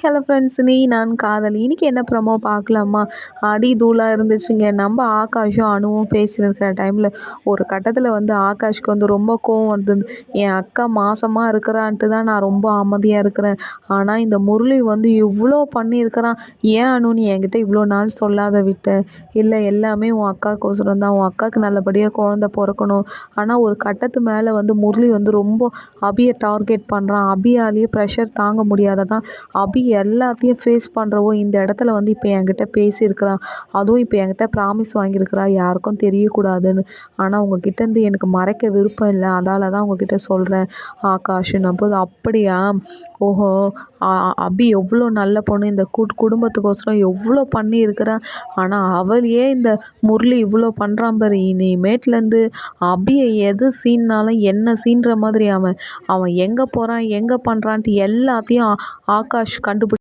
Hello friends நீ நான் காதல். இன்னைக்கு என்ன ப்ரமோ பார்க்கலாமா? அடி தூளாக இருந்துச்சுங்க. நம்ம ஆகாஷும் அணுவும் பேசியிருக்கிற டைமில் ஒரு கட்டத்தில் வந்து ஆகாஷ்க்கு வந்து ரொம்ப கோவம் வந்தது என் அக்கா மாசமாக இருக்கிறான்ட்டு தான் நான் ரொம்ப அமைதியாக இருக்கிறேன். ஆனால் இந்த முரளி வந்து இவ்வளோ பண்ணியிருக்கிறான். ஏன் அனு நீ என்கிட்ட இவ்வளோ நாள் சொல்லாத விட்ட? இல்லை எல்லாமே உன் அக்காவுக்கோசரம் தான். உன் அக்காவுக்கு நல்லபடியாக குழந்த பிறக்கணும். ஆனால் ஒரு கட்டத்து மேலே வந்து முரளி வந்து ரொம்ப அபியை டார்கெட் பண்ணுறான் அபியாலேயே ப்ரெஷர் தாங்க முடியாததான். அபி எல்லாத்தையும் ஃபேஸ் பண்ணுறவோ இந்த இடத்துல வந்து இப்போ என்கிட்ட பேசியிருக்கிறான் அதுவும் இப்போ என்கிட்ட ப்ராமிஸ் வாங்கியிருக்கிறா யாருக்கும் தெரியக்கூடாதுன்னு. ஆனால் உங்ககிட்டேருந்து எனக்கு மறைக்க விருப்பம் இல்லை. அதால தான் உங்ககிட்ட சொல்கிறேன் ஆகாஷ்ன்னும் போது அப்படியா? ஓஹோ அபி எவ்வளோ நல்ல பொண்ணு. இந்த கூட் குடும்பத்துக்கோசரம் எவ்வளோ பண்ணியிருக்கிறா. ஆனால் அவளையே இந்த முரளி இவ்வளோ பண்ணுறான் பாரு. இனிமேட்லேருந்து அபியை எது சீன்னாலும் என்ன சீன்ற மாதிரி அவன். அவன் எங்கே போகிறான் எங்கே பண்ணுறான்ட்டு எல்லாத்தையும் ஆகாஷ் கண்டுபிடி